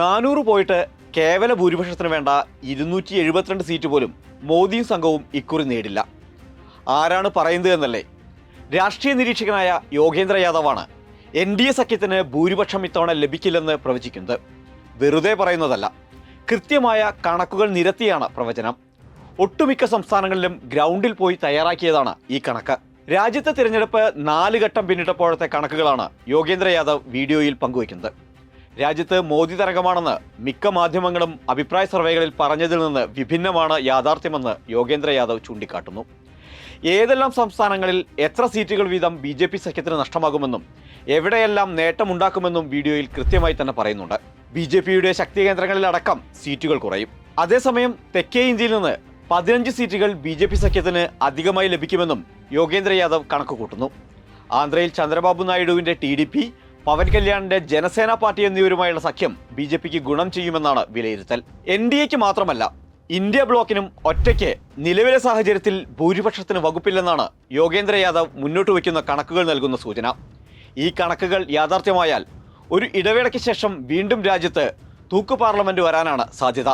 നാനൂറ് പോയിട്ട് കേവല ഭൂരിപക്ഷത്തിന് വേണ്ട ഇരുന്നൂറ്റി എഴുപത്തിരണ്ട് സീറ്റ് പോലും മോദിയും സംഘവും ഇക്കുറി നേടില്ല. ആരാണ് പറയുന്നത് എന്നല്ലേ? രാഷ്ട്രീയ നിരീക്ഷകനായ യോഗേന്ദ്ര യാദവാണ് എൻ ഡി എ സഖ്യത്തിന് ഭൂരിപക്ഷം ഇത്തവണ ലഭിക്കില്ലെന്ന് പ്രവചിക്കുന്നത്. വെറുതെ പറയുന്നതല്ല കൃത്യമായ കണക്കുകൾ നിരത്തിയാണ് പ്രവചനം. ഒട്ടുമിക്ക സംസ്ഥാനങ്ങളിലും ഗ്രൗണ്ടിൽ പോയി തയ്യാറാക്കിയതാണ് ഈ കണക്ക്. രാജ്യത്തെ തിരഞ്ഞെടുപ്പ് നാല് ഘട്ടം പിന്നിട്ടപ്പോഴത്തെ കണക്കുകളാണ് യോഗേന്ദ്ര യാദവ് വീഡിയോയിൽ പങ്കുവയ്ക്കുന്നത്. രാജ്യത്ത് മോദി തരംഗമാണെന്ന് മിക്ക മാധ്യമങ്ങളും അഭിപ്രായ സർവേകളിൽ പറഞ്ഞതിൽ നിന്ന് വിഭിന്നമാണ് യാഥാർത്ഥ്യമെന്ന് യോഗേന്ദ്ര യാദവ് ചൂണ്ടിക്കാട്ടുന്നു. ഏതെല്ലാം സംസ്ഥാനങ്ങളിൽ എത്ര സീറ്റുകൾ വീതം ബി ജെ പി സഖ്യത്തിന് നഷ്ടമാകുമെന്നും എവിടെയെല്ലാം നേട്ടമുണ്ടാക്കുമെന്നും വീഡിയോയിൽ കൃത്യമായി തന്നെ പറയുന്നുണ്ട്. ബി ജെ പിയുടെ ശക്തി കേന്ദ്രങ്ങളിലടക്കം സീറ്റുകൾ കുറയും. അതേസമയം തെക്കേ ഇന്ത്യയിൽ നിന്ന് പതിനഞ്ച് സീറ്റുകൾ ബി ജെ പി സഖ്യത്തിന് അധികമായി ലഭിക്കുമെന്നും യോഗേന്ദ്ര യാദവ് കണക്ക് കൂട്ടുന്നു ആന്ധ്രയിൽ ചന്ദ്രബാബു നായിഡുവിന്റെ ടി ഡി പി പവൻ കല്യാണിന്റെ ജനസേന പാർട്ടി എന്നിവരുമായുള്ള സഖ്യം ബി ജെ പിക്ക് ഗുണം ചെയ്യുമെന്നാണ് വിലയിരുത്തൽ. എൻ ഡി എക്ക് മാത്രമല്ല ഇന്ത്യ ബ്ലോക്കിനും ഒറ്റയ്ക്ക് നിലവിലെ സാഹചര്യത്തിൽ ഭൂരിപക്ഷത്തിന് വകുപ്പില്ലെന്നാണ് യോഗേന്ദ്ര യാദവ് മുന്നോട്ട് വയ്ക്കുന്ന കണക്കുകൾ നൽകുന്ന സൂചന. ഈ കണക്കുകൾ യാഥാർത്ഥ്യമായാൽ ഒരു ഇടവേളയ്ക്ക് ശേഷം വീണ്ടും രാജ്യത്ത് തൂക്കു പാർലമെന്റ് വരാനാണ് സാധ്യത.